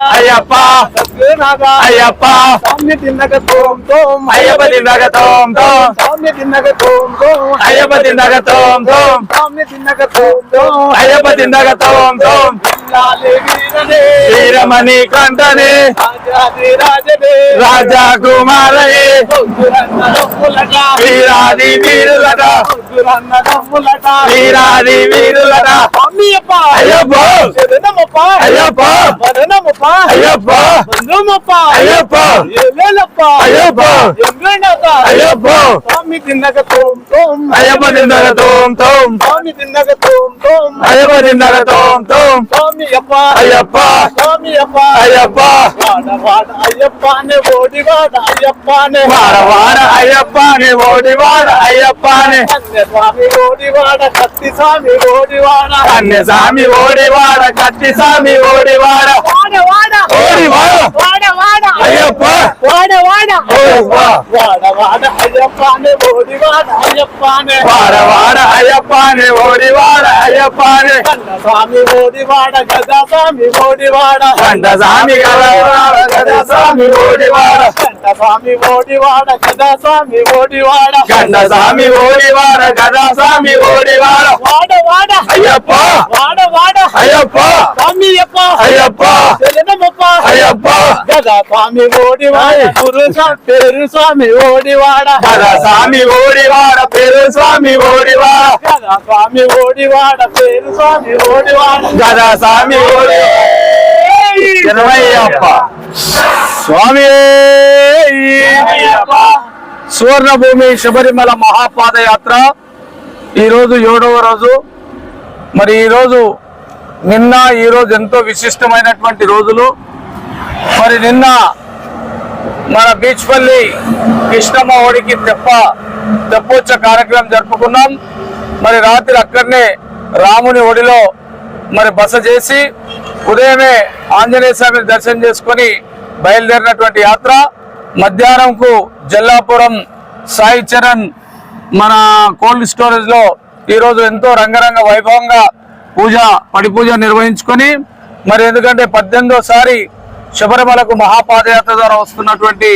అయ్యప్ప! అయ్యప్ప! స్వామి తిన్నక తోం తోం అయ్యప్ప తిన్నక తోం! తోం స్వామి తిన్నక తోం తోం అయ్యప్ప తిన్నక తోం! తోం స్వామి తిన్నక తోం తోం అయ్యప్ప తిన్నక తోం తోం! வீரமணி கண்டனே ராஜா குமாரே வீராதி வீருலடா வீராதி வீருலடா அம்மியப்பா ஐயப்பா வெனமப்பா ஐயப்பா வெனமப்பா ஐயப்பா வெனமப்பா ஐயப்பா ஏலேலப்பா ஐயப்பா எங்கனப்பா ஐயப்பா சாமி தின்னக தோம் தோம் ஐயப்பா தின்னக தோம் தோம் சாமி தின்னக தோம் தோம் ஐயப்பா தின்னக தோம் தோம் சாமி తిన్నగ తోం తోం అయ్యప్ప తిన్నగ తోం తోం స్వామి అప్ప అయ్యప్ప స్వామి అప్ప అయ్యప్ప వాడ వాడ అయ్యప్పనే ఓడి వాడ అయ్యప్పనే వాడ వాడ అయ్యప్పనే ఓడి వాడ అయ్యప్పనే కన్య స్వామి ఓడి వాడ కత్తి స్వామి ఓడి వాడ కన్య స్వామి ఓడి వాడ కత్తి స్వామి ఓడి వాడ వాడ వాడ ఓడి వాడ వాడ వాడ అయ్యప్ప వాడ వాడ ఓయప్ప వాడ వాడ అయ్యప్పనే ఓడి వాడ అయ్యప్పనే వాడ వాడ అయ్యప్పనే ఓడి వాడ అయ్యప్పనే కన్న స్వామి ఓడి వాడ గదా స్వామి ఓడి వాడ కంట స్వామి గలవాడ గద స్వామి ఓడి వాడ కంట స్వామి ఓడి వాడ గదా స్వామి ఓడి వాడ కంట స్వామి అయ్యప్ప! అయ్యప్ప! అయ్యప్ప! గదా స్వామి ఓడి వాడ గురు స్వామి పేరు స్వామి ఓడి వాడ గద స్వామి ఓడి వాడ పేరు స్వామి ఓడి వాడ గదా స్వామి ఓడి వాడ పేరు స్వామి ఓడి వాడ గద స్వామి ఓడి జనమయ్యప్ప. స్వామి సువర్ణభూమి శబరిమల మహాపాదయాత్ర ఈరోజు ఏడవ రోజు. మరి ఈరోజు నిన్న ఈరోజు ఎంతో విశిష్టమైనటువంటి రోజులు. మరి నిన్న మన బీచ్పల్లి కృష్ణమ్మ ఒడికి తెప్ప తెప్పోచ్చ కార్యక్రమం జరుపుకున్నాం. మరి రాత్రి అక్కడనే రాముని ఒడిలో మరి బస చేసి ఉదయమే ఆంజనేయ స్వామిని దర్శనం చేసుకొని బయలుదేరినటువంటి యాత్ర. మధ్యాహ్నంకు జల్లాపురం సాయి చరణ్ మన కోల్డ్ స్టోరేజ్లో ఈరోజు ఎంతో రంగరంగ వైభవంగా పూజ పడి పూజ నిర్వహించుకొని మరి ఎందుకంటే పద్దెనిమిదోసారి శబరిమలకు మహాపాదయాత్ర ద్వారా వస్తున్నటువంటి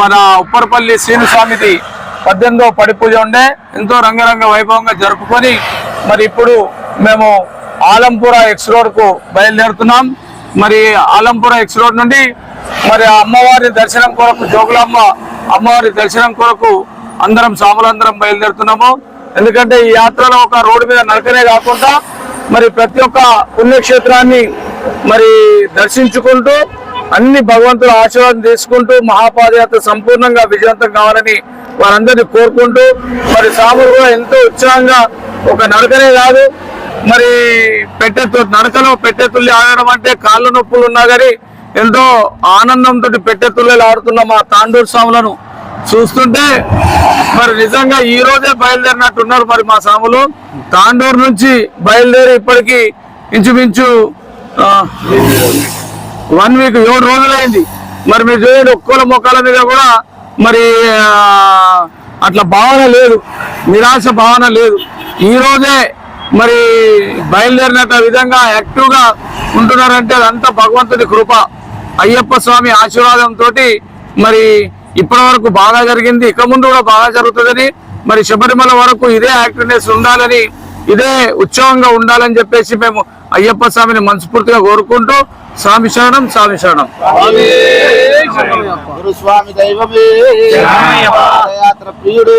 మన ఉప్పరపల్లి శ్రీను స్వామిది పద్దెనిమిదో పడి పూజ ఉండే ఎంతో రంగరంగ వైభవంగా జరుపుకొని మరి ఇప్పుడు మేము ఆలంపుర ఎక్స్ రోడ్కు బయలుదేరుతున్నాం. మరి ఆలంపుర ఎక్స్ రోడ్ నుండి మరి ఆ అమ్మవారి దర్శనం కొరకు జోగులమ్మ అమ్మవారి దర్శనం కొరకు అందరం సాములందరం బయలుదేరుతున్నాము. ఎందుకంటే ఈ యాత్రలో ఒక రోడ్డు మీద నడకనే కాకుండా మరి ప్రతి ఒక్క పుణ్యక్షేత్రాన్ని మరి దర్శించుకుంటూ అన్ని భగవంతుల ఆశీర్వాదం తీసుకుంటూ మహాపాదయాత్ర సంపూర్ణంగా విజయవంతం కావాలని వారందరినీ కోరుకుంటూ మరి సాములు కూడా ఎంతో ఉత్సాహంగా ఒక నడకనే కాదు మరి పెట్టె నడకలో పెట్టె ఆడడం అంటే కాళ్ళ నొప్పులు ఉన్నా కానీ ఎంతో ఆనందంతో పెట్టె ఆడుతున్న మా తాండూరు స్వాములను చూస్తుంటే మరి నిజంగా ఈ రోజే బయలుదేరినట్టున్నారు మరి మా సాములు. తాండూరు నుంచి బయలుదేరి ఇప్పటికి ఇంచుమించు వన్ వీక్ ఏడు రోజులైంది. మరి మీరు చూడండి ఒక్కోల మొక్కల మీద కూడా మరి అట్లా భావన లేదు. నిరాశ భావన లేదు. ఈ రోజే మరి బయలుదేరినట్టు విధంగా యాక్టివ్గా ఉంటున్నారంటే అదంతా భగవంతుడి కృప. అయ్యప్ప స్వామి ఆశీర్వాదంతో మరి ఇప్పటి వరకు బాగా జరిగింది. ఇక ముందు కూడా బాగా జరుగుతుందని మరి శబరిమల వరకు ఇదే యాక్టివ్నెస్ ఉండాలని ఇదే ఉత్సవంగా ఉండాలని చెప్పేసి మేము అయ్యప్ప స్వామిని మనస్ఫూర్తిగా కోరుకుంటూ స్వామి శరణం స్వామి శరణం. గురు స్వామి దైవమే ప్రియుడే.